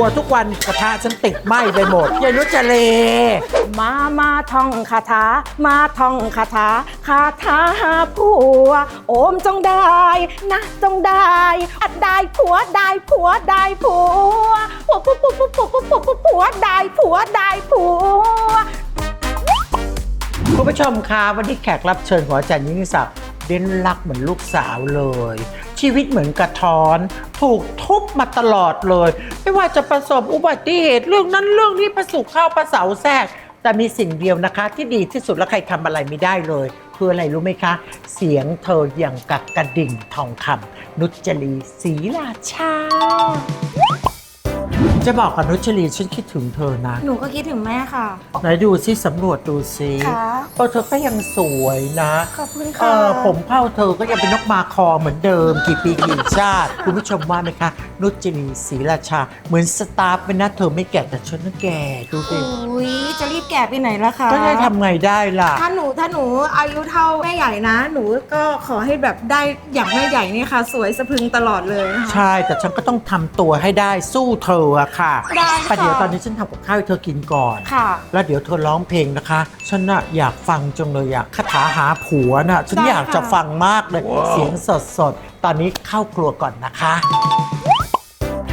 รัวทุกวันกระทะฉันติดไหม้ไปหมดยายนุชเลมา มาท่องคาถา มาท่องคาถา คาถาหาผัว โอมจงได้นะจงได้อัดได้ผัวได้ผัวได้ผัวผัวผัวผัวผัวผัวผัวผัวผัวผัวได้ผัวได้ผัวคุณผู้ชมคะวันนี้แขกรับเชิญของอาจารย์ยิ่งศักดิ์เด่นรักเหมือนลูกสาวเลย ชีวิตเหมือนกระท้อน ถูกทุบมาตลอดเลย ไม่ว่าจะประสบอุบัติเหตุเรื่องนั้นเรื่องนี้ประสุขเข้าประเสาแทรก แต่มีสิ่งเดียวนะคะ ที่ดีที่สุดและใครทำอะไรไม่ได้เลย คืออะไรรู้ไหมคะ เสียงเธออย่างกับกระดิ่งทองคำนุจรีศรีราชา จะบอกกับนุชลีฉันคิดถึงเธอนะ หนูก็คิดถึงแม่ค่ะ ไหนดูซิสำรวจดูซิค่ะ เออเธอก็ยังสวยนะขอบคุณเอค่ะ อผมเผ้าเธอก็ยังเป็นนกมาคอเหมือนเดิม กี่ปีกี่ชาติ คุณผู้ชมว่าไหมคะ นุจนีศรีราชา เหมือนสตาฟเป็นนะเธอไม่แก่แต่ฉันน่ะแก่ดูสิอุ้ยจะรีบแก่ไปไหนล่ะคะก็ได้ทำไงได้ล่ะ ถ้าหนูถ้าหนูอายุเท่าแม่ใหญ่นะ หนูก็ขอให้แบบได้อย่างแม่ใหญ่นี่ค่ะ สวยสะพรึงตลอดเลยนะคะ ใช่แต่ฉันก็ต้องทำตัวให้ได้สู้เธออะค่ะได้ค่ะ ประเดี๋ยวตอนนี้ฉันทำกับข้าวให้เธอกินก่อน ค่ะ แล้วเดี๋ยวเธอร้องเพลงนะคะ ฉันน่ะอยากฟังจังเลยอะคาถาหาผัวน่ะ ฉันได้อยากจะค่ะฟังมากเลย เสียงสดสดๆ ตอนนี้เข้าครัวก่อนนะคะ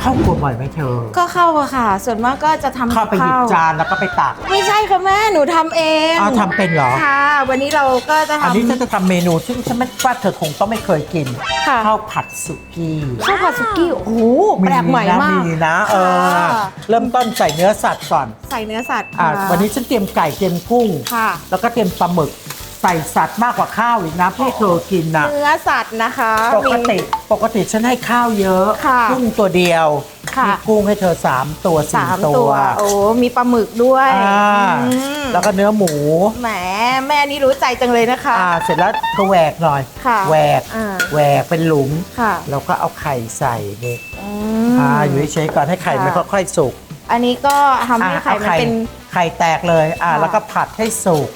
เข้าครัวบ่อยไหมเธอ ก็เข้าอะค่ะ ส่วนมากก็จะทำเข้าไปหยิบกับข้วจานแล้วก็ไปตักไม่ใช่ค่ะแม่หนูทำเองอ้าวทำเป็นเหรอ ค่ะ วันนี้เราก็จะอันนี้ทำฉันจะทำเมนูซึ่งฉันไม่ว่าเธอคงต้องไม่เคยกินค่ะข้าวผัดสุกี้ข้าวผัดสุกี้โอ้โหแปลกใหม่นะมาก มีนะเออ ค่ะ เริ่มต้นใส่เนื้อสัตว์ก่อนใส่เนื้อสัตว์อะค่ะวันนี้ฉันเตรียมไก่เตรียมกุ้ง ค่ะ แล้วก็เตรียมปลาหมึก ใส่สัตว์มากกว่าข้าวอีกนะเพื่อให้เธอกินนะเนื้อสัตว์นะคะปกติมี ปกติฉันให้ข้าวเยอะค่ะกุ้งตัวเดียวค่ะ มีกุ้งให้เธอ3ตัวสาม4ตัตัว ว โอ้มีปลาหมึกด้วยอ่าอืมแล้วก็เนื้อหมูแหมแม่นี่รู้ใจจังเลยนะคะ อ่าเสร็จแล้วก็แหวกหน่อยค่ะแหวกอ่า แหวกเป็นหลุม ค่ะแล้วก็เอาไข่ใส่นี่อือ่ามอยู่เฉยๆก่อนให้ไข่มันค่ะ ค่อยๆสุกอันนี้ก็ทำให้อ่าไข่เอามันเป็น ไข่แตกเลยอ่าค่ะ แล้วก็ผัดให้สุก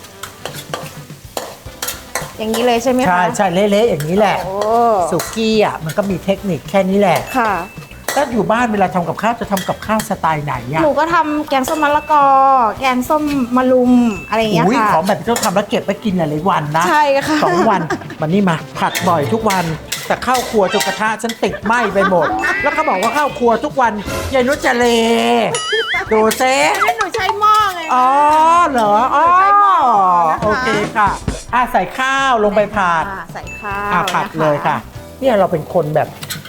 อย่างนี้เลยใช่ไหมคะใช่ใช่เละๆอย่างนี้แหละโอ้สุกี้อะมันก็มีเทคนิคแค่นี้แหละค่ะแล้วอยู่บ้านเวลาทำกับข้าวจะทำกับข้าวสไตล์ไหนอะหนูก็ทำแกงส้มมะละกอ แกงส้มมะลุมอะไรอย่างเงี้ยอุ้ยค่ะ ของแบบที่เราทำแล้วเก็บไว้กินหลายๆวันนะใช่ค่ะ สองวันวันนี้มาผัดบ่อยทุกวัน แต่ข้าวครัวจนกระทะฉันติดไหม้ไปหมด แล้วเขาบอกว่าข้าวครัวทุกวันยายนุชจะเลดูเซนั่นหนูใช้หม้อไง อ๋อเหรอ อ๋อใช้หม้อนะคะโอเคค่ะ อะใส่ข้าวลงไปผัดค่ะใส่ข้าวอะผัดนเลยค่ะ เนี่ยเราเป็นคนแบบ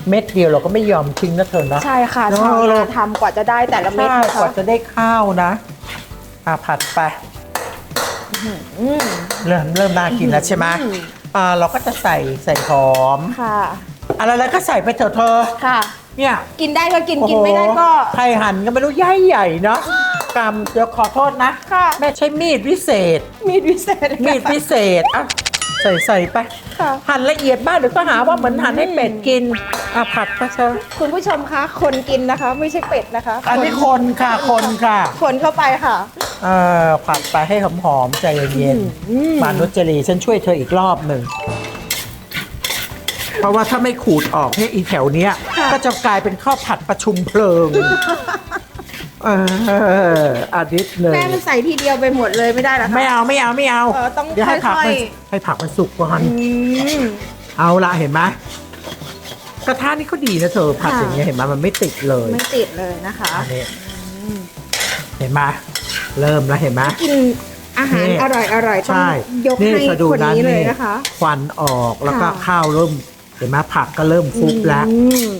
เม็ดเดียวเราก็ไม่ยอมทิ้งนะเธอนะใช่ค่ะเนอะชาวเรานาทำกว่าจะได้แต่ละเม็ดใช่นะกคะว่าจะได้ข้าวนะอะผัดไปอืมเริ่มเริ่มน่ากินแล้วใช่ไหมอืมอ่าเราก็จะใส่ใส่หอมค่ะอะไรแล้วก็ใส่ไปเถอะเธอค่ะ เนี่ยกินได้ก็กินโอ้โหกินไม่ได้ก็ใครหั่นก็ไม่รู้ใหญ่ใหญ่ๆเนาะ กรรม เดี๋ยวขอโทษนะ ค่ะ แม่ใช้มีดวิเศษ มีดวิเศษมีดพิเศษอะใส่ใส่ไป ค่ะ หั่นละเอียดบ้างเดี๋ยวก็หาว่าเหมือนหั่นให้เป็ดกินอะผัดไปเธอคุณผู้ชมคะ คนกินนะคะ ไม่ใช่เป็ดนะคะอันนี้คนค่ะคนค่ะ คนเข้าไปค่ะ เอ่อผัดไปให้หอมๆใจเย็นอืมๆมานุจรีฉันช่วยเธออีกรอบหนึ่งเพราะว่าถ้าไม่ขูดออกให้ยอีแถวเนี้ย ก็จะกลายเป็นข้าวผัดประชุมเพลิง เอออาทิตย์หนึ่งแม่มันใส่ทีเดียวไปหมดเลยไม่ได้เหรอคะ ไม่เอาไม่เอาไม่เอาเออต้องเดี๋ยวให้ผักค่มัอนย ให้ผักมันสุกก่อนอืม เอาละเห็นไหมกระทะนี่เขาดีนะเธอผัดค่ะ อย่างเงี้ยเห็นไหมมันไม่ติดเลยไม่ติดเลยนะคะอันนี้เห็นไหมเริ่มแล้วเห็นไหม กินอาหารนี่ อร่อยอร่อยๆต้องใช่ยกนี่ให้เธอดูคนนะนี้เลยนี่นะคะ ควันออกแล้วก็ค่ะ ข้าวเริ่ม เห็นไหมผักก็เริ่มฟุบแล้ว อืม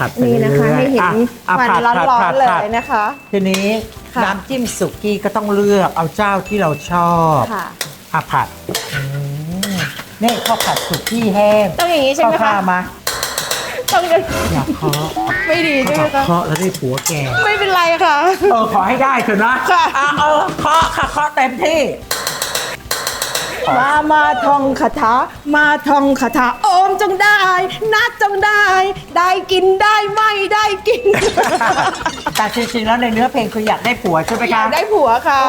ผัดไปนี่นะคะเรื่อยให้เห็ๆนอะอะควันผัดร้ผัดอผันดๆเลยผัดนะคะ ทีนี้ค่ะ น้ำจิ้มสุกี้ก็ต้องเลือกเอาเจ้าที่เราชอบค่ะ อะผัดอืมนี่ข้าวผัดสุกี้แห้งต้องอย่างนี้ใช่ไหมข้าวคะข้าวมาต้องอย่างอยากเคาะไม่ดีใช่ไหมเขาคะเคาะแล้วได้ผัวแก่ไม่เป็นไรค่ะ เออขอให้ได้เถอะนะค่ะ อ่เออเคาะค่ะเคาะเต็มที่ มามาท่องคาถา มาท่องคาถาโอมจงได้ นัดจงได้ ได้กินได้ไม่ได้กิน แต่จริงๆแล้วในเนื้อเพลงคืออยากได้ผัวใช่ไหมอยาคะกได้ผัวค่ะ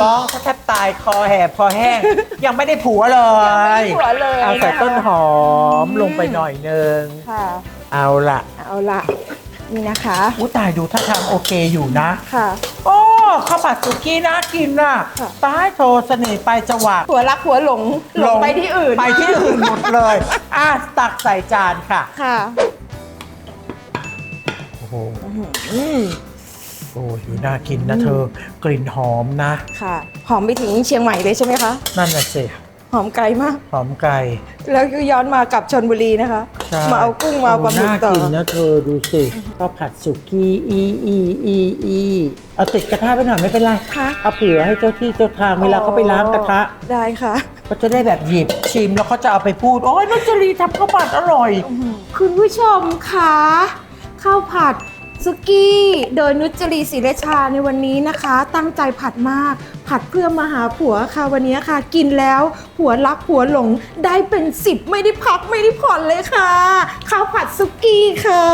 ร้องเขาแทบตายคอแหบคอแห้ง ยังไม่ได้ผัวเลยยังไม่ได้ผัวเลยเอาใส่นะคะ ต้นหอมลงไปหน่อยนึง ค่ะ เอาละเอาละนี่นะคะ อู้ตายดูท่าทางโอเคอยู่นะ ค่ะ โอ้ ข้าวผัดสุกี้น่ากินน่ะค่ะ ตายโทรเสน่ห์ไปจังหวะหัวรักหัวหลงหลงไปที่อื่นไปที่อื่นหมดเลยอะตักใส่จานค่ะ ค่ะ โอ้โหอืมโอ้ยน่ากินนะเธอ กลิ่นหอมนะ ค่ะ หอมไปถึงเชียงใหม่เลยใช่ไหมคะ นั่นน่ะสิ หอมไกลมาก หอมไก่ แล้วก็ย้อนมากลับชนบุรีนะคะ ใช่มาเอากุ้งมาเอาปลาหมึกน่าต่อกินนะเธอดูสิข้าวผัดสุกี้อีอีอีอีเอาติดกระทะไปหน่อยไม่เป็นไรค่ะ เอาเผื่อให้เจ้าที่เจ้าทางเวลาเขาไปล้างกระทะได้ค่ะ ก็จะได้แบบหยิบชิมแล้วเขาจะเอาไปพูด โอ้ยนุชจรีทำข้าวผัดอร่อย คุณผู้ชมคะข้าวผัดสุกี้ โดยนุชจรีศรีราชาในวันนี้นะคะ ตั้งใจผัดมาก ผัดเพื่อมาหาผัวค่ะวันนี้ค่ะ กินแล้วผัวรักผัวหลงได้เป็นสิบไม่ได้พักไม่ได้ผ่อนเลยค่ะข้าวผัดสุกี้ค่ะ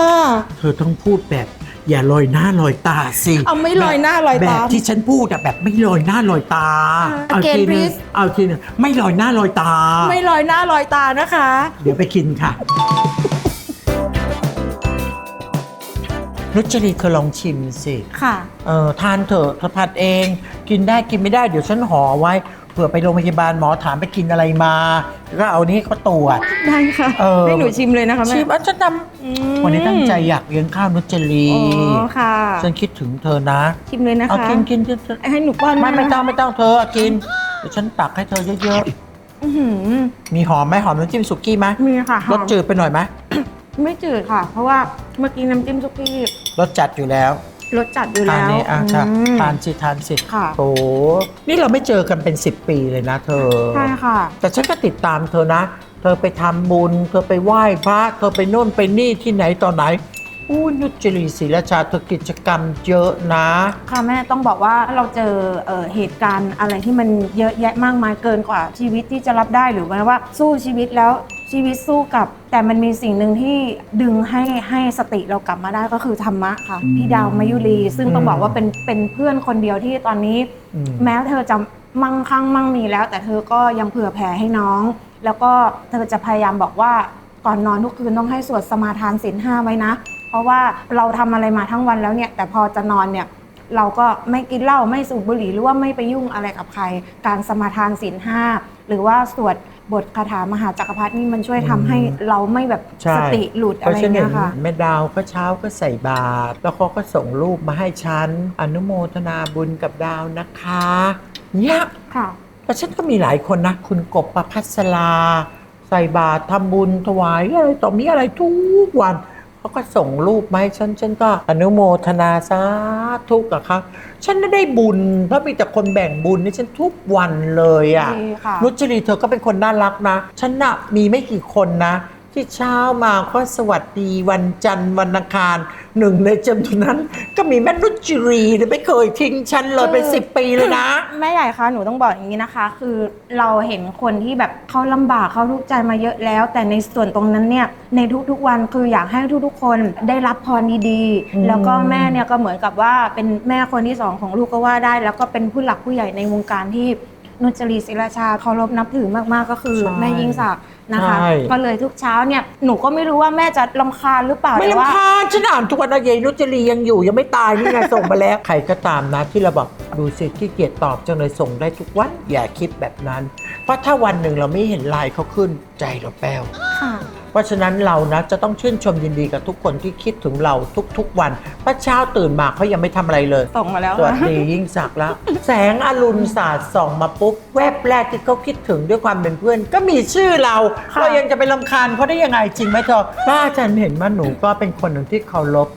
เธอต้องพูดแบบอย่าลอยหน้าลอยตาสิเอาไม่ลอยหน้าลอยแบตาบที่ฉันพูดอะแบบไม่ลอยหน้าลอยตาอ่าเอา Again, ทีนึง please เอาทีนึงไม่ลอยหน้าลอยตา ไม่ลอยหน้าลอยตานะคะ เดี๋ยวไปกินค่ะ นุชจรีเธอลองชิมสิค่ะ เออทานเถอะเธอผัดเอง กินได้กินไม่ได้เดี๋ยวฉันห่อไว้เผื่อไปโรงพยาบาลหมอถามไปกินอะไรมาแล้วก็เอานี้เขาตรวจ ได้ค่ะเออ ให้หนูชิมเลยนะคะแม่ชิมอันฉันทอืมำวันนี้ตั้งใจอยากเลี้ยงข้าวนุชจรีอ๋อค่ะ ฉันคิดถึงเธอนะชิมเลยนะคะเอากินกินกินให้หนูป้อนไม่ไม่นะต้องไม่ต้องเธอเอากินเดี๋ยวฉันตักให้เธอเยอะอื้อหือๆมีหอมไหมหอมน้ำจิ้มสุกี้ไหมมีค่ะหรอสมจืดไปหน่อยไหม ไม่จืดค่ะ เพราะว่าเมื่อกี้น้ำจิ้มซุกี้รสจัดอยู่แล้วรสจัดอยู่ทานแล้วนี่อะค่ะอืม ทานสิทานสิค่ะ โอ้นี่เราไม่เจอกันเป็น 10 ปีเลยนะเธอ ใช่ค่ะ แต่ฉันก็ติดตามเธอนะ เธอไปทำบุญ เธอไปไหว้พระ เธอไปโน่นไปนี่ที่ไหนต่อไหน อู้นุจรีศรีราชาเธอกิจกรรมเยอะนะ ค่ะแม่ต้องบอกว่าเราเจอเอ่อเหตุการณ์อะไรที่มันเยอะแยะมากมายเกินกว่าชีวิตที่จะรับได้หรือแม้ว่าสู้ชีวิตแล้ว ชีวิตสู้กับ แต่มันมีสิ่งหนึ่งที่ดึงให้ให้สติเรากลับมาได้ก็คือธรรมะค่ะอืมพี่ดาวมายุรี ซึ่งต้องอืมบอกว่าเป็นเป็นเพื่อนคนเดียวที่ตอนนี้อืมแม้เธอจะมั่งคั่งมั่งมีแล้ว แต่เธอก็ยังเผื่อแผ่ให้น้อง แล้วก็เธอจะพยายามบอกว่าก่อนนอนทุกคืนต้องให้สวดสมาทานศีลห้าไว้นะ เพราะว่าเราทำอะไรมาทั้งวันแล้วเนี่ย แต่พอจะนอนเนี่ยเราก็ไม่กินเหล้าไม่สูบบุหรี่หรือว่าไม่ไปยุ่งอะไรกับใคร การสมาทานศีลห้าหรือว่าสวด บทคาถามหาจักรพรรดินี่มันช่วยทำให้เราไม่แบบใช่สติหลุดเพอะไรราะฉันเห็เงี้นยค่ะแม่ดาวก็เช้าก็ใส่บาตรแล้วเขาก็ส่งรูปมาให้ฉัน อนุโมทนาบุญกับดาวนะคะเนี่ยค่ะแต่ฉันก็มีหลายคนนะ คุณกบประพัสลา ใส่บาตรทำบุญถวายอะไรต่อมีอะไรทุกวัน เขาก็ส่งรูปมาให้ฉัน ฉันก็อนุโมทนาสาธุกับเขาฉันไม่ได้บุญ เพราะมีแต่คนแบ่งบุญให้ฉันทุกวันเลยอะดีค่ะ นุชจรีเธอก็เป็นคนน่ารักนะ ฉันน่ะมีไม่กี่คนนะ ที่เช้ามาก็สวัสดีวันจันทร์วันอังคารหนึ่งในจำนวนนั้น ก็มีแม่นุชจรีเนี่ยไม่เคยทิ้งฉันเลยเป็นเออสิบปีเลยนะ แม่ใหญ่คะหนูต้องบอกอย่างนี้นะคะ คือเราเห็นคนที่แบบเขาลำบากเขาทุกข์ใจมาเยอะแล้ว แต่ในส่วนตรงนั้นเนี่ยในทุกๆวันคืออยากให้ทุกๆ คนได้รับพรดีอืมๆแล้วก็แม่เนี่ยก็เหมือนกับว่าเป็นแม่คนที่สองของลูกก็ว่าได้ แล้วก็เป็นผู้หลักผู้ใหญ่ในวงการที่นุจรีศิลาชาเคารพนับถือมากๆก็คือ ใช่ แม่ยิ่งศักดิ์ นะคะใช่ ก็เลยทุกเช้าเนี่ยหนูก็ไม่รู้ว่าแม่จะลำคาญหรือเปล่าไม่แต่ว่า ลำคาญฉันอ่านทุกวันนะเยายนุจรียังอยู่ยังไม่ตายนี่ไง ส่งมาแล้วใครก็ตามนะที่เราบอกดูสิขี้เกียจตอบจังเลยส่งได้ทุกวันอย่าคิดแบบนั้น เพราะถ้าวันหนึ่งเราไม่เห็นไลน์เขาขึ้น ใจเราแป้ว ค่ะ เพราะฉะนั้นเรานะจะต้องชื่นชมยินดีกับทุกคนที่คิดถึงเราทุกๆวันเพราะเช้าตื่นมาเขายังไม่ทำอะไรเลย ส่งมาแล้วสวัสดียิ่งศักดิ์แล้วแสงอรุณศาสตร์ส่องมาปุ๊บ แวบแรกที่เขาคิดถึงด้วยความเป็นเพื่อน ก็มีชื่อเราค่ะ เรายังจะไปลำคาญเขาได้ยังไงจริงไหมเธอป้าอาจารย์เห็นว่าหนูก็เป็นคนหนึ่งที่เคารพ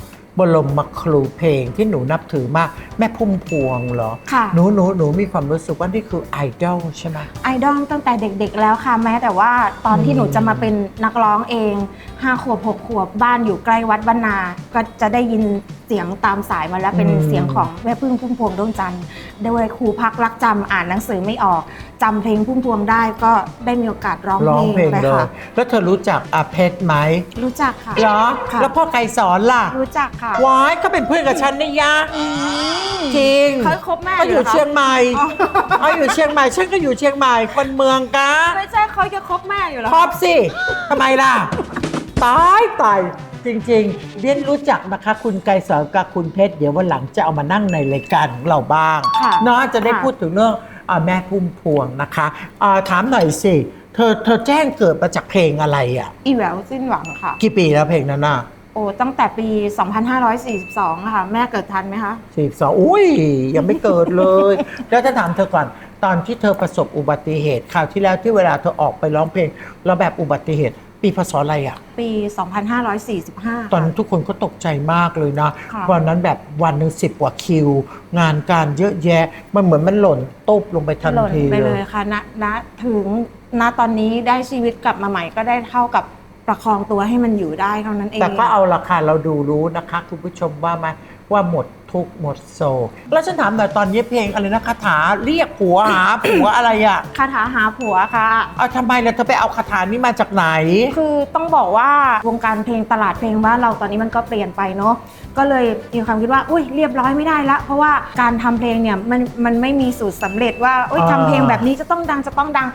บรมครูเพลงที่หนูนับถือมาก แม่พุ่มพวงเหรอ ค่ะ หนูหนูหนูมีความรู้สึกว่านี่คือไอดอลใช่ไหม ไอดอลตั้งแต่เด็กๆแล้วค่ะ แม้แต่ว่าตอนที่อืมหนูจะมาเป็นนักร้องเอง5ขวบ6ขวบบ้านอยู่ใกล้วัดบ้านนา ก็จะได้ยินเสียงตามสายมาแล้วเป็นเสียงของแม่พึ่งพุ่มพวงดวงจันทร์ด้วยครูพักรักจำอ่านหนังสือไม่ออกจำเพลงพุ่มพวงได้ก็ได้มีโอกาสร้องร้องเพลงไปเลยค่ะแล้วเธอรู้จักอาเพชรไหมรู้จักค่ะเหรอค่ะแล้วพ่อใครสอนล่ะ รู้จักค่ะว้ายเขาเป็นเพื่อนกับฉันนี่ยะอืมจริงเขาคบแม่เขาอยู่หรคะเชียงใหม่อ๋อเขาอยู่เชียงใหม่ฉันก็อยู่เชียงใหม่คนเมืองกะไม่ใช่เขาจะคบแม่อยู่เหรอครอบสิทำไมล่ะตายตาย จริงๆเรียนรู้จักนะคะ คุณไกรสอนกับคุณเพชร เดี๋ยววันหลังจะเอามานั่งในรายการของเราบ้างค่ะเนาะจะได้ค่ะ พูดถึงเรื่องอาแม่พุ่มพวงนะคะอ่าถามหน่อยสิ เธอเธอแจ้งเกิดมาจากเพลงอะไรอะ อีแหววสิ้นหวังค่ะ กี่ปีแล้วเพลงนั้นน่ะโอ้ตั้งแต่ปี 2542อะค่ะ แม่เกิดทันไหมคะ สิบสองอุ้ย ยังไม่เกิดเลย แล้วถ้าถามเธอก่อน ตอนที่เธอประสบอุบัติเหตุคราวที่แล้วที่เวลาเธอออกไปร้องเพลงแล้วแบบอุบัติเหตุ ปีพศอะไรอะ ปี 2545 ตอนนั้ค่ะนทุกคนก็ตกใจมากเลยนะค่ะวันนั้นแบบวันหนึ่งสิบกว่าคิว งานการเยอะแยะ มันเหมือนมันหล่นตุ๊บลงไปทันหล่นทีไปเลเลยยค่ะณณถึงณตอนนี้ได้ชีวิตกลับมาใหม่ก็ได้เท่ากับประคองตัวให้มันอยู่ได้เท่านั้นเอง แต่ก็เอาราคาเราดูรู้นะคะ คุณผู้ชมว่าไหมว่าหมด ทุกข์หมดโศก แล้วฉันถามหน่อยตอนนี้เพลงอะไรนะคาถาเรียกผัวหาผัวอะไรอะคาถาหาผัวค่ะ เอาทำไมล่ะเธอไปเอาคาถานี้มาจากไหน คือต้องบอกว่าวงการเพลงตลาดเพลงว่านเราตอนนี้มันก็เปลี่ยนไปเนาะก็เลยมีความคิดว่าอุ้ยเรียบร้อยไม่ได้ละ เพราะว่าการทำเพลงเนี่ยมันมันไม่มีสูตรสำเร็จว่าอุ้ยอ่า ทำเพลงแบบนี้จะต้องดังจะต้องดัง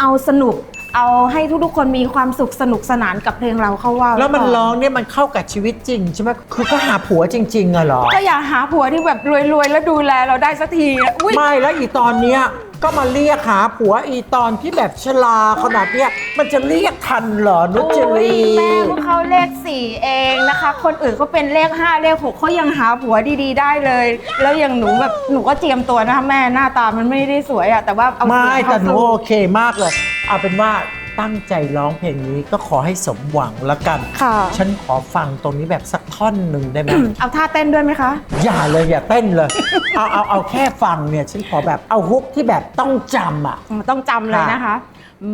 เอาสนุก เอาให้ทุกๆคนมีความสุขสนุกสนานกับเพลงเราเข้าว่าแล้วมันก่ร้องเนี่ยมันเข้ากับชีวิตจริงใช่ไหมคือก็หาผัวจริงๆอะเหรอ ก็อยากหาผัวที่แบบรวยๆ แล้วดูแลเราได้สักทีอะอุ้ยไม่แล้วอีตอนเนี้ยก็มาเรียกหาผัวอีตอนที่แบบชราขนาดเนี้ยมันจะเรียกทันเหรอนุจรีโอ้ยแม่พวกเขาเลขสี่เองนะคะ คนอื่นเขาเป็นเลขห้าเลขหกเขายังหาผัวดีๆ ได้เลย แล้วอย่างหนูแบบหนูก็เจียมตัวนะคะแม่หน้าตามันไม่ได้สวยอะแต่ว่าเอาไม่เสียงแต่เข้าหนูสู้โอเคมากเลย เอาเป็นว่าตั้งใจร้องเพลงนี้ก็ขอให้สมหวังละกัน ค่ะ ฉันขอฟังตรงนี้แบบสักท่อนหนึ่งได้ไหม เอาท่าเต้นด้วยไหมคะ อย่าเลยอย่าเต้นเลย เอาเอาเอาแค่ฟังเนี่ยฉันขอแบบเอาฮุกที่แบบต้องจำอะ ต้องจำเลยค่ะนะคะ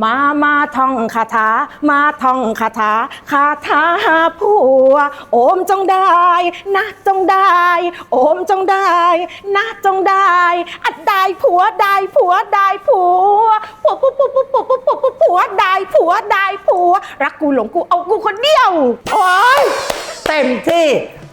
มามาท่องคาถา มาท่องคาถา คาถาหาผัว โอมจงได้นะจงได้ โอมจงได้นะจงได้ อัดได้ผัวได้ผัวได้ผัวผัวผัวผัวผัวผัวผัวผัว ผัวได้ผัวได้ผัว รักกูหลงกูเอากูคนเดียว โอ๊ยเต็มที่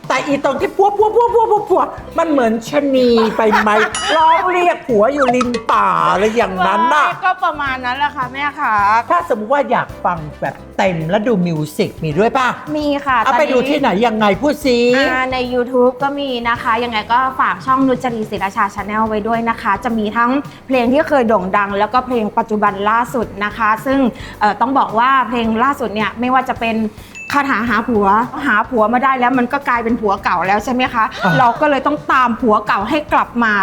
แต่อีตรงที่พัวพัวพัวพัวพัวพัวมันเหมือนชะนีไปไหมร้องเรียกผัวอยู่ริมป่าอะไรอย่างนั้นน่ะ ก็ประมาณนั้นแหละค่ะแม่ค่ะ ถ้าสมมติว่าอยากฟังแบบเต็มแล้วดูมิวสิกมีด้วยป่ะ มีค่ะเอาไปตนนี้ดูที่ไหนยังไงพูดสิอ่าใน YouTube ก็มีนะคะ ยังไงก็ฝากช่องนุจรีศิราชาชาแนลไว้ด้วยนะคะ จะมีทั้งเพลงที่เคยโด่งดัง แล้วก็เพลงปัจจุบันล่าสุดนะคะ ซึ่งเอ่อต้องบอกว่าเพลงล่าสุดเนี่ยไม่ว่าจะเป็น คาถาหาผัว หาผัวมาได้แล้วมันก็กลายเป็นผัวเก่าแล้วใช่ไหมคะอ่าเราก็เลยต้องตามผัวเก่าให้กลับมา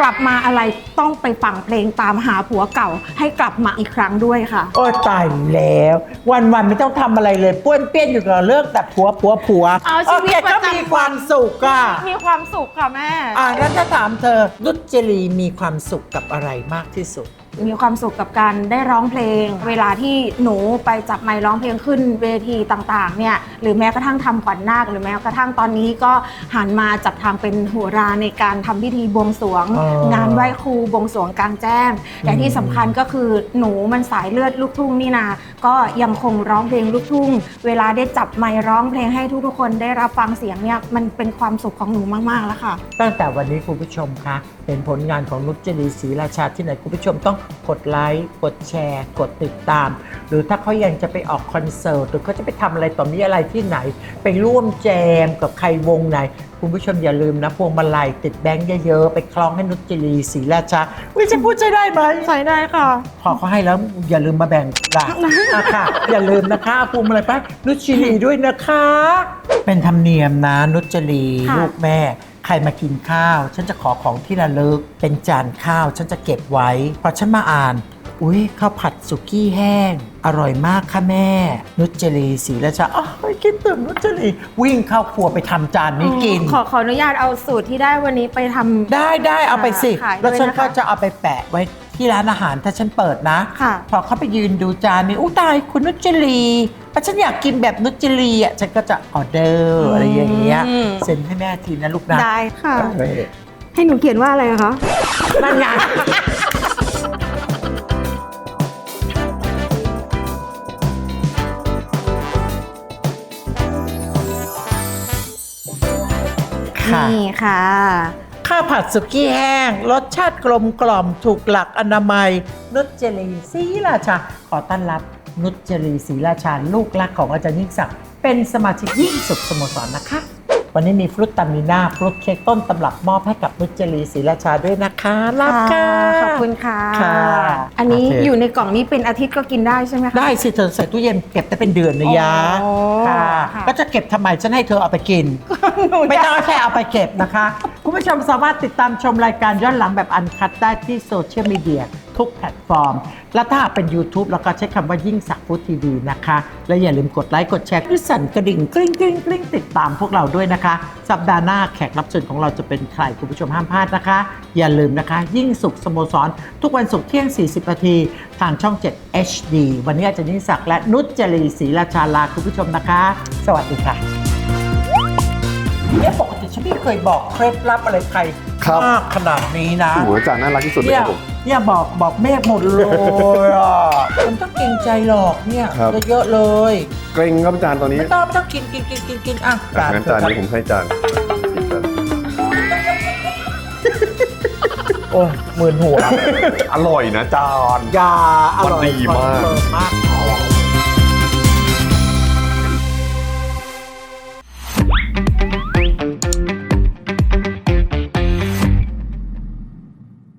กลับมาอะไรต้องไปฟังเพลงตามหาผัวเก่าให้กลับมาอีกครั้งด้วยค่ะ โอ้ตายแล้ว วันวันๆไม่ต้องทำอะไรเลยป้วนเปี้ยนอยู่กับเรื่องแต่ผัวผัวผัวเอาชีวิตโอเคประก็จำวันมีความสุขอะมีความสุขค่ะแม่ อ่าแล้วถ้าถามเธอนุจรีมีความสุขกับอะไรมากที่สุด มีความสุขกับการได้ร้องเพลง เวลาที่หนูไปจับไมค์ร้องเพลงขึ้นเวทีต่างๆเนี่ยหรือแม้กระทั่งทำขวัญนาคหรือแม้กระทั่งตอนนี้ก็หันมาจับทางเป็นโหราในการทำพิธีบวงสรวง อ๋องานไหว้ครูบวงสรวงกลางแจ้งแต่ที่สำคัญก็คือหนูมันสายเลือดลูกทุ่งนี่นา ก็ยังคงร้องเพลงลูกทุ่ง เวลาได้จับไมค์ร้องเพลงให้ทุกๆคนได้รับฟังเสียงเนี่ยมันเป็นความสุขของหนูมากๆแล้วค่ะ ตั้งแต่วันนี้คุณผู้ชมคะเห็นผลงานของนุจรีศรีราชาที่ไหนคุณผู้ชมต้องกดไลค์ กดแชร์ กดติดตาม หรือถ้าเขายังจะไปออกคอนเสิร์ตหรือเขาจะไปทำอะไรต่อมีอะไรที่ไหน ไปร่วมแจมกับใครวงไหน คุณผู้ชมอย่าลืมนะ พวงมาลัยติดแบงค์เยอะๆ ไปคล้องให้นุจรีศรีราชาวิจะพูดใช้ได้ไหม ใส่ได้ค่ะ พอเขาให้แล้วอย่าลืมมาแบ่งล่ะอะค่ะ อย่าลืมนะคะเอาพวงมาลัยไปนุชรีด้วยนะคะ เป็นธรรมเนียมนะนุชรีค่ะ ลูกแม่ ใครมากินข้าว ฉันจะขอของที่ระลึก เป็นจานข้าว ฉันจะเก็บไว้ พอฉันมาอ่าน อุ้ยข้าวผัดสุกี้แห้ง อร่อยมากค่ะแม่ นุชรีศรีราชาอ๋อคิดถึงนุชรีวิ่งเข้าครัวไปทำจานนี้กิน ขอขออนุญาตเอาสูตรที่ได้วันนี้ไปทำ ได้ได้เอาไปสิ ขายด้วยแล้วฉันนะคะก็จะเอาไปแปะไว้ที่ร้านอาหารถ้าฉันเปิดนะ ค่ะ พอเขาไปยืนดูจานนี้อู้ตายคุณนุจรี อะฉันอยากกินแบบนุจรีอะฉันก็จะออเดอร์อะไรอย่างเงี้ยอืม เซ็นให้แม่ทีนะลูกนะได้ค่ะ เออให้หนูเขียนว่าอะไรคะ นั่นไง ค่ะ นี่ค่ะ ข้าวผัดสุกี้แห้ง รสชาติกลมกล่อมถูกหลักอนามัยนุชเจรีศรีราชาขอต้อนรับ นุชจรีศรีราชาลูกรักของอาจารย์ยิ่งศักดิ์เป็นสมาชิกยิ่งสุขสโมสรนะคะ วันนี้มีฟรุตตามิน่าฟรุตเค้กต้นตำรับมอบให้กับนุชจรีศรีราชาด้วยนะคะรับค่ะ ขอบคุณค่ะ ค่ะอันนี้โอเค อยู่ในกล่องนี้เป็นอาทิตย์ก็กินได้ใช่ไหมคะ ได้สิเธอใส่ตู้เย็นเก็บได้เป็นเดือนนะยะอ๋อค่ะค่ะ ก็จะเก็บทำไมฉันให้เธอเอาไปกินไม่ต้องแค่เอาไปเก็บนะคะ คุณผู้ชมสามารถติดตามชมรายการย้อนหลังแบบอันคัดได้ที่โซเชียลมีเดีย ทุกแพลตฟอร์ม และถ้าเป็น YouTube แล้วก็ใช้คำว่ายิ่งสักฟู้ดทีวีนะคะ และอย่าลืมกดไลค์ กดแชร์หรือสั่นกระดิ่งกริ๊งกริ๊งกริ๊งติดตามพวกเราด้วยนะคะ สัปดาห์หน้าแขกรับเชิญของเราจะเป็นใครคุณผู้ชมห้ามพลาดนะคะ อย่าลืมนะคะ ยิ่งสุขสโมสร ทุกวันศุกร์เที่ยง 40 นาทีทางช่อง 7 HD วันนี้อาจารย์ยิ่งศักดิ์และนุชจรีศรีราชาลาคุณผู้ชมนะคะ สวัสดีค่ะเนี่ยปกติฉันไม่เคยบอกเคล็ดลับอะไรใคร ครับ มากขนาดนี้นะ โอ้โหอาจารย์น่ารักที่สุดเลยเนี่คยรับผม เนี่ยบอกบอกเมฆหมดเลยอะมันต้องเกรงใจหรอกเนี่ยครับ เยอะๆเลยเกรงครับอาจารย์ตอนนี้ไม่ต้องไม่ต้องกินกินกินกินกินอะอะงั้นจานนี้ผมให้จานโอ้ยหมื่นหัว อร่อยนะจาน ยาอร่อยมันดีมากคอนเฟิร์มมาก